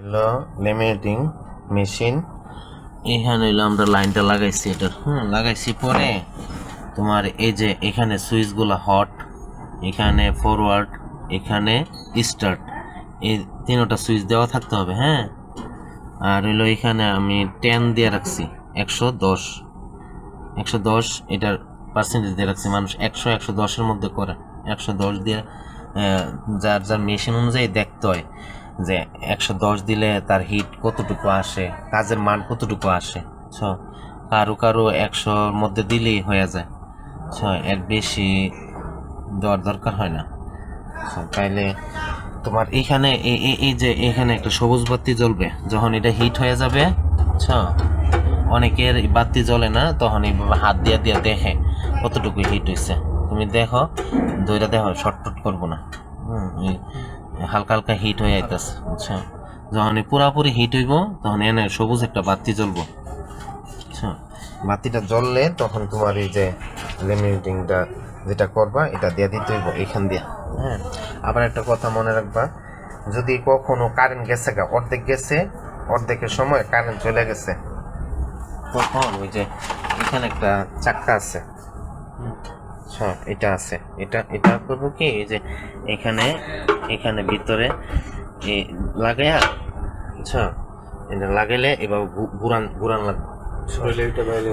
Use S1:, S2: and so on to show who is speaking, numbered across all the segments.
S1: হলো laminating machine এখানে হলো আমরা লাইনটা লাগাইছি এটার। হুম, লাগাইছি পরে তোমার এই যে এখানে সুইচগুলো হট এখানে ফরওয়ার্ড এখানে স্টার্ট এই তিনোটা সুইচ দেওয়া থাকতে হবে হ্যাঁ? আর হলো এখানে আমি টেন দিয়ে রাখছি, একশো দশ। একশো দশ এটার পার্সেন্টেজ দিয়ে রাখছি, মানুষ একশো একশো দশের মধ্যে করে। একশো দশ দিয়ে যার যার মেশিন অনুযায়ী দেখতে হয়। যে একশো দশ দিলে তার হিট কতটুকু আসে, কাজের মান কতটুকু আসে, ছ, কারও কারও একশোর মধ্যে দিলেই হয়ে যায়, ছ, এর বেশি দেওয়ার দরকার হয় না তাইলে তোমার এইখানে এই- যে এখানে একটা সবুজ বাতি জ্বলবে, যখন এটা হিট হয়ে যাবে, ছ, অনেকের বাতি জ্বলে না, তখন এইভাবে হাত দিয়ে দিয়ে দেখে কতটুকু হিট হয়েছে তুমি দেখো দইটা দেখো শর্টট করব না, হুম হালকা হালকা হিট হয়ে যাইতেছে আচ্ছা যখন পুরাপুরি হিট হইব, তখন এনে সবুজ একটা বাতি জ্বলবো আচ্ছা বাতিটা জ্বললে তখন তোমার এই যে লেমিনেটিংটা যেটা করবা, এটা দিয়ে দিতে হইব এখান দিয়ে হ্যাঁ? আবার একটা কথা মনে রাখবা, যদি কখনো কারেন্ট গেছে গা, অর্ধেক গেছে, অর্ধেকের সময় কারেন্ট চলে গেছে, তখন ওই যে এখানে একটা চাক্কা আছে আচ্ছা এটা আছে। এটা এটা করব কি? এই যে এখানে এখানে ভিতরে লাগাইয়া আচ্ছা এটা লাগাইলে এবার ঘুরান ঘুরান লাগবে।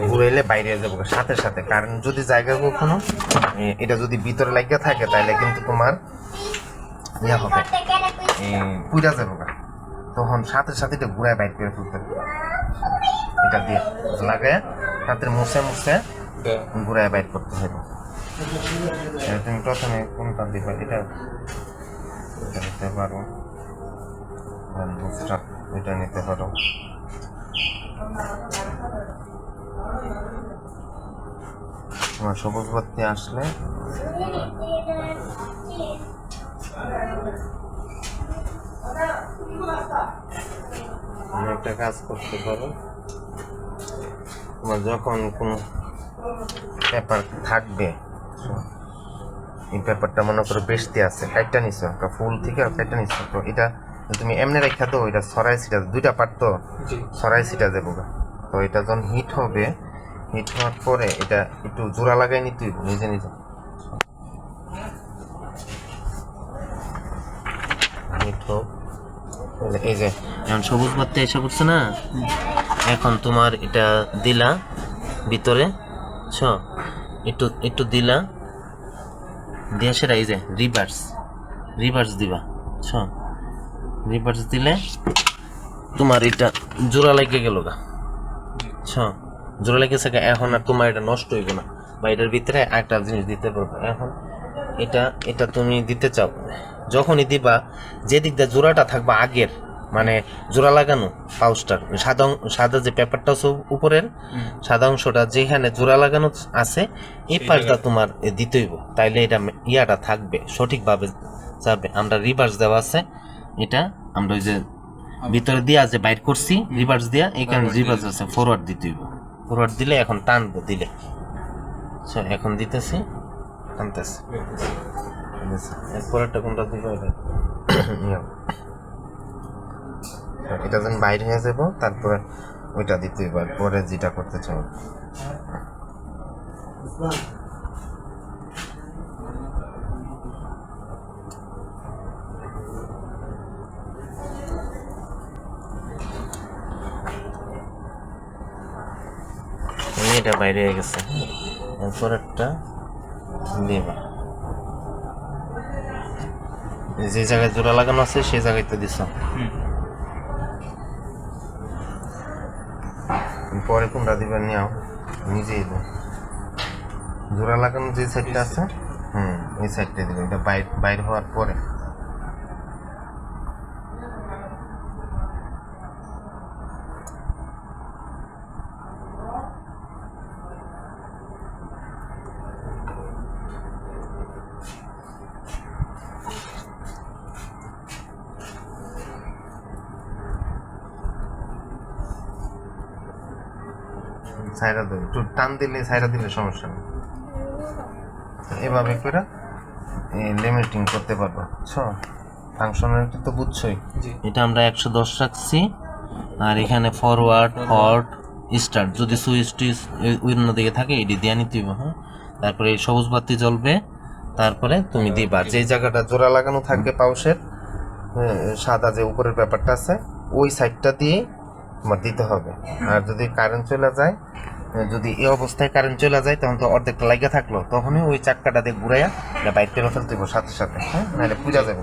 S1: ঘুরাইলে বাইরে যাব। সাথে সাথে কারণ যদি জায়গা কখনো এটা যদি ভিতরে লাগিয়ে থাকে তাহলে কিন্তু তোমার ইয়া হবে। পুইরা যাব তখন সাথে সাথে এটা ঘুরায় বাইর করে ফেলতে হবে। এটা দিয়ে লাগায় হাতের মুছে মুছে ঘুরায় বাইর করতে হবে। তুমি প্রথমে কোনটা দিবা? এটা এটা নিতে পারো। এটা নিতে পারো। তোমার সবুজ বাতি আসলে একটা কাজ করতে পারো। তোমার যখন কোনো পেপার থাকবে এই পেপারটা মনে করো বেশতে আছে কাইটটা নিছো একটা ফুল থেকে কাইটটা নিছো। তো এটা তুমি এমনি রেখা তো এটা সরাই সিটা দুইটা পার্ট তো সরাই সিটা যাব তো এটা যখন হিট হবে হিট হওয়ার পরে এটা একটু জোড়া লাগাই নিতে হইব নিজে নিজে। হিট হোক। এই যে এখন সবুজ বাতি এসে পড়ছে না? এখন তোমার এটা দিলা ভিতরে ছ। একটু একটু দিলা। দিয়ে সেটা এই যে রিভার্স রিভার্স দিবা। ছ রিভার্স দিলে তোমার এটা জোড়া লেগে গেল গা। ছ জোড়া লেগেছে এখন আর তোমার এটা নষ্ট হইব না। বা এটার ভিতরে একটা জিনিস দিতে পারবে। এখন এটা এটা তুমি দিতে চাও। যখনই দিবা যে দিক দিয়ে জোড়াটা থাকবে আগের মানে জোড়া লাগানো পাউচটার সাদা সাদা যে পেপারটা আছে উপরের সাদা অংশটা যেখানে জোড়া লাগানো আছে এই পাশটা তোমার এ দিতে হইব। তাইলে এটা ইয়াটা থাকবে সঠিকভাবে যাবে। আমরা রিভার্স দেওয়া আছে এটা আমরা ওই যে ভিতরে দিয়া যে বাইর করছি রিভার্স দিয়া এখানে রিভার্স আছে ফরওয়ার্ড দিতে হইব। ফরওয়ার্ড দিলে এখন টানবো দিলে। আচ্ছা এখন দিতেছি টানতেছি। এরপরেরটা কোনটা দিবে এটা ইয়া। এটা যখন বাইরে হয়ে যাব, তারপরে ওইটা দিতে আর পরে যেটা করতে চাও। এটা বাইরে হয়ে গেছে এরপর একটা দিবা যে জায়গায় জোড়া লাগানো আছে, সেই জায়গায় তো দিছ। পরে কোনটা দিবেন নিও নিজেই দেব। জোড়া লাগানো যে সাইডটা আছে হুম এই সাইডটা দিবেন এটা বাইর বাইর হওয়ার পরে। সাইরা দেবে। একটু টান দিলে সাইরা দিলে সমস্যা নেই। এভাবে করে লিমিটিং করতে পারব বুঝছ? ফাংশনালিটি তো বুঝছোই। এটা আমরা একশো দশ রাখছি। আর এখানে ফরওয়ার্ড হট স্টার্ট যদি সুইচ টুইচ অন্য দিকে থাকে এটি দিয়ে নিতে হবে হ্যাঁ? তারপরে এই সবুজ বাতি জ্বলবে। তারপরে তুমি দিবা। যে জায়গাটা জোড়া লাগানো থাকবে পাউসের হ্যাঁ, সাদা যে উপরের ব্যাপারটা আছে ওই সাইডটা দিয়ে তোমার দিতে হবে। আর যদি কারেন্ট চলে যায় যদি এই অবস্থায় কারেন্ট চলে যায়, তখন তো অর্ধেকটা লাগিয়ে থাকল। তখনই ওই চাক্কাটা দিয়ে ঘুরাইয়া এটা ফেলতে হবে সাথে সাথে হ্যাঁ? নাহলে পূজা যাবে।